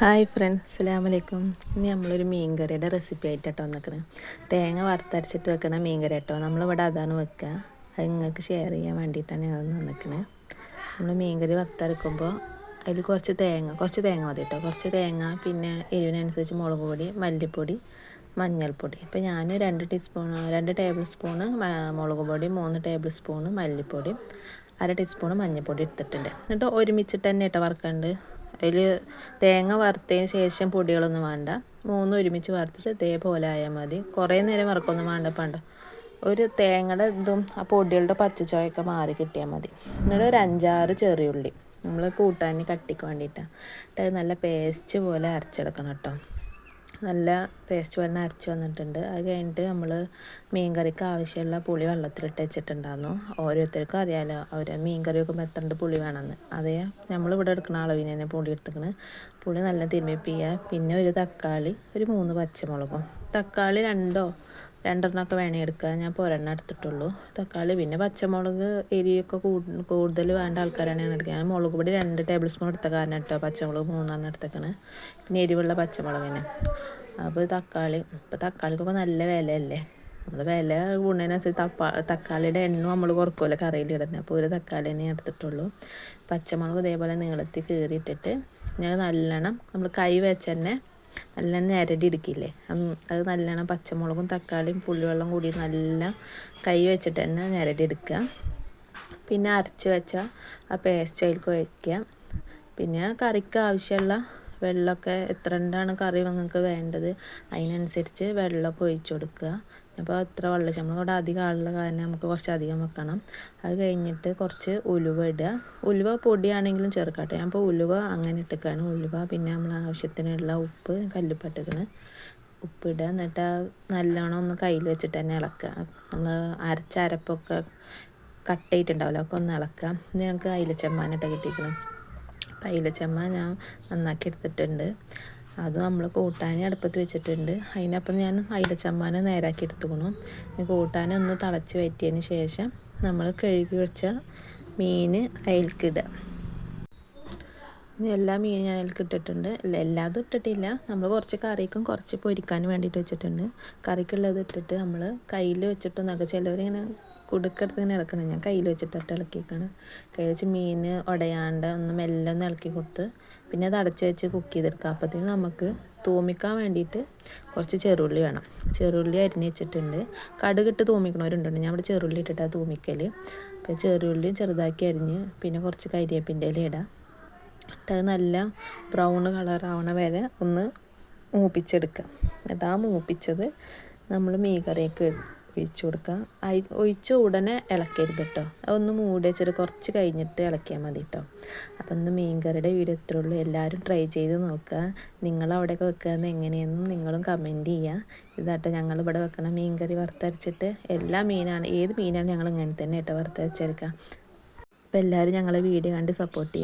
Hi friends അസ്സാം വലൈക്കും ഇനി നമ്മളൊരു മീൻ കറിയുടെ റെസിപ്പി ആയിട്ടോ വന്നിക്കണേ. തേങ്ങ വറുത്തരച്ചിട്ട് വെക്കണ മീൻ കറി കേട്ടോ നമ്മളിവിടെ അതാണ് വെക്കുക. അത് നിങ്ങൾക്ക് ഷെയർ ചെയ്യാൻ വേണ്ടിയിട്ടാണ് ഞങ്ങൾ വന്നിക്കണേ. നമ്മൾ മീൻ കറി വറുത്തരക്കുമ്പോൾ അതിൽ കുറച്ച് തേങ്ങ കുറച്ച് തേങ്ങ മതി കേട്ടോ കുറച്ച് തേങ്ങ പിന്നെ എരിവിനനുസരിച്ച് മുളക് പൊടി മല്ലിപ്പൊടി മഞ്ഞൾപ്പൊടി. ഇപ്പോൾ ഞാൻ രണ്ട് ടീസ്പൂൺ രണ്ട് ടേബിൾ സ്പൂണ് മുളക് പൊടി മൂന്ന് ടേബിൾ സ്പൂണ് മല്ലിപ്പൊടി അര ടീസ്പൂണ് മഞ്ഞൾപ്പൊടി എടുത്തിട്ടുണ്ട്. എന്നിട്ട് ഒരുമിച്ചിട്ട് തന്നെ ഇട്ട് വറുക്കുന്നുണ്ട് അതിൽ തേങ്ങ വറുത്തതിന് ശേഷം പൊടികളൊന്നും വേണ്ട. മൂന്നും ഒരുമിച്ച് വറുത്തിട്ട് ഇതേപോലെ ആയാൽ മതി. കുറേ നേരം വറക്കൊന്നും വേണ്ട പണ്ട. ഒരു തേങ്ങയുടെ ഇതും ആ പൊടികളുടെ പച്ചച്ചോയൊക്കെ മാറി കിട്ടിയാൽ മതി. എന്നിട്ട് ഒരു അഞ്ചാറ് ചെറിയുള്ളി നമ്മൾ കൂട്ടാൻ കട്ടിക്ക് വേണ്ടിയിട്ടാണ് നല്ല പേസ്റ്റ് പോലെ അരച്ചെടുക്കണം കേട്ടോ. നല്ല പേസ്റ്റ് പോലെ അരച്ച് വന്നിട്ടുണ്ട്. അത് കഴിഞ്ഞിട്ട് നമ്മൾ മീൻ കറിക്ക് ആവശ്യമുള്ള പുളി വെള്ളത്തിലിട്ട് വെച്ചിട്ടുണ്ടായിരുന്നു. ഓരോരുത്തർക്കും അറിയാമല്ലോ അവർ മീൻ കറി വെക്കുമ്പോൾ എത്ര പുളി വേണമെന്ന് അതേ നമ്മളിവിടെ എടുക്കുന്ന അളവിന് തന്നെ പുളി എടുത്തിക്കണ്. പുളി നല്ല തിരുമ്മിപ്പിക്കുക. പിന്നെ ഒരു തക്കാളി ഒരു മൂന്ന് പച്ചമുളകും. തക്കാളി രണ്ടോ രണ്ടെണ്ണമൊക്കെ വേണേ എടുക്കുക ഞാൻ ഇപ്പോൾ ഒരെണ്ണം എടുത്തിട്ടുള്ളൂ. തക്കാളി പിന്നെ പച്ചമുളക് എരിയൊക്കെ കൂടുതൽ വേണ്ട ആൾക്കാരാണ് എടുക്കുക ഞാൻ മുളക് പൊടി രണ്ട് ടേബിൾ സ്പൂൺ എടുത്ത കാരണം കേട്ടോ പച്ചമുളക് മൂന്നെണ്ണം എടുത്തേക്കാണ്. പിന്നെ എരിവുള്ള പച്ചമുളകിന് അപ്പോൾ തക്കാളി ഇപ്പോൾ തക്കാളിക്കൊക്കെ നല്ല വിലയല്ലേ? നമ്മൾ വില കൂടുന്നതിനനുസരിച്ച് തപ്പ തക്കാളിയുടെ എണ്ണ നമ്മൾ കുറക്കുമല്ലോ കറിയിൽ ഇടുന്നത്. അപ്പോൾ ഒരു തക്കാളി തന്നെ എടുത്തിട്ടുള്ളൂ. പച്ചമുളക് ഇതേപോലെ നീളത്തിൽ കീറിയിട്ടിട്ട് ഞാൻ നല്ലോണം നമ്മൾ കൈ വെച്ച് തന്നെ നല്ല ഞരടി എടുക്കില്ലേ അത് നല്ലോണം പച്ചമുളകും തക്കാളിയും പുളിവെള്ളം കൂടി നല്ല കൈ വെച്ചിട്ട് തന്നെ ഞരടി എടുക്കുക. പിന്നെ അരച്ച് വെച്ച ആ പേസ്റ്റ് അതിലേക്ക് വയ്ക്കുക പിന്നെ കറിക്ക് ആവശ്യമുള്ള വെള്ളമൊക്കെ എത്ര ഉണ്ടാണ് കറി നിങ്ങൾക്ക് വേണ്ടത്? അതിനനുസരിച്ച് വെള്ളമൊക്കെ ഒഴിച്ചു കൊടുക്കുക. അപ്പോൾ എത്ര വെള്ളം നമ്മൾ ഇവിടെ അധികം ആളുള്ള കാരണം നമുക്ക് കുറച്ച് അധികം വെക്കണം. അത് കഴിഞ്ഞിട്ട് കുറച്ച് ഉലുവ ഇടുക. ഉലുവ പൊടിയാണെങ്കിലും ചേർക്കാട്ടെ. അപ്പോൾ ഉലുവ അങ്ങനെ ഇട്ടേക്കാണ്. ഉലുവ പിന്നെ നമ്മൾ ആവശ്യത്തിനുള്ള ഉപ്പ് കല്ലുപ്പട്ടിക്കണ് ഉപ്പിടുക എന്നിട്ട് നല്ലോണം ഒന്ന് കയ്യിൽ വെച്ചിട്ട് തന്നെ ഇളക്കുക. നമ്മൾ അരച്ച അരപ്പൊക്കെ കട്ടയിട്ടുണ്ടാവില്ല ഒക്കെ ഒന്ന് ഇളക്കുക. ഞങ്ങൾക്ക് അയിലച്ചമ്മാനിട്ട് കിട്ടിയിരിക്കണം. അപ്പം അയിലച്ചെമ്മ ഞാൻ നന്നാക്കി എടുത്തിട്ടുണ്ട്. അത് നമ്മൾ കൂട്ടാൻ അടുപ്പത്ത് വെച്ചിട്ടുണ്ട്. അതിനപ്പം ഞാൻ അയിലച്ചമ്മാനെ നേരാക്കി എടുത്തുക്കണം. കൂട്ടാനെ ഒന്ന് തിളച്ച് വറ്റിയതിന് ശേഷം നമ്മൾ കഴുകി വെച്ച മീൻ അയൽക്കിടുക എല്ലാ മീനും ഞാൻ അതിൽ ഇട്ടിട്ടുണ്ട്. എല്ലാതും ഇട്ടിട്ടില്ല. നമ്മൾ കുറച്ച് കറിക്കും കുറച്ച് പൊരിക്കാനും വേണ്ടിയിട്ട് വെച്ചിട്ടുണ്ട്. കറിക്കുള്ളത് ഇട്ടിട്ട് നമ്മൾ കയ്യിൽ വെച്ചിട്ടൊന്നൊക്കെ ചിലവരിങ്ങനെ കുടുക്കെടുത്ത് ഇങ്ങനെ ഇളക്കണം. ഞാൻ കയ്യിൽ വെച്ചിട്ടിട്ട് ഇളക്കിയേക്കാണ്. കയ്യിൽ വെച്ച് മീൻ ഉടയാണ്ട് ഒന്ന് മെല്ലെ ഒന്ന് ഇളക്കി കൊടുത്ത് പിന്നെ അത് അടച്ച് വെച്ച് കുക്ക് ചെയ്തെടുക്കുക അപ്പോഴത്തേക്കും നമുക്ക് തൂമിക്കാൻ വേണ്ടിയിട്ട് കുറച്ച് ചെറുള്ളി വേണം. ചെറുള്ളി അരിഞ്ഞ് വെച്ചിട്ടുണ്ട്. കടുകിട്ട് തൂമിക്കണവരുണ്ട് ഞാൻ ഇവിടെ ചെറുള്ളി ഇട്ടിട്ടാണ് തൂമിക്കൽ അപ്പോൾ ചെറുള്ളിയും ചെറുതാക്കി അരിഞ്ഞ് പിന്നെ കുറച്ച് കരിയേപ്പിന്റെ ഇല ഇടാം. എന്നിട്ട് അത് നല്ല ബ്രൗൺ കളറാവണ വരെ ഒന്ന് മൂപ്പിച്ചെടുക്കുക എന്നിട്ട് ആ മൂപ്പിച്ചത് നമ്മൾ മീൻ കറിയൊക്കെ ഒഴിച്ചു കൊടുക്കുക. ഒഴിച്ച ഉടനെ ഇളക്കരുത് കേട്ടോ അതൊന്ന് മൂടി വെച്ചിട്ട് കുറച്ച് കഴിഞ്ഞിട്ട് ഇളക്കിയാൽ മതി കേട്ടോ അപ്പം ഇന്ന് മീൻകറിയുടെ വീഡിയോ ഇത്രേ ഉള്ളൂ. എല്ലാവരും ട്രൈ ചെയ്ത് നോക്കുക. നിങ്ങളവിടെയൊക്കെ വെക്കുന്നത് എങ്ങനെയെന്നും നിങ്ങളും കമന്റ് ചെയ്യുക. ഇതാട്ടെ ഞങ്ങളിവിടെ വെക്കണ മീൻകറി വറുത്തരച്ചിട്ട് എല്ലാ മീനാണ് ഏത് മീനാണ് ഞങ്ങൾ ഇങ്ങനെ തന്നെ കേട്ടോ വറുത്തരച്ചെടുക്കുക. അപ്പോൾ എല്ലാവരും ഞങ്ങളെ വീഡിയോ കണ്ട് സപ്പോർട്ട് ചെയ്യുക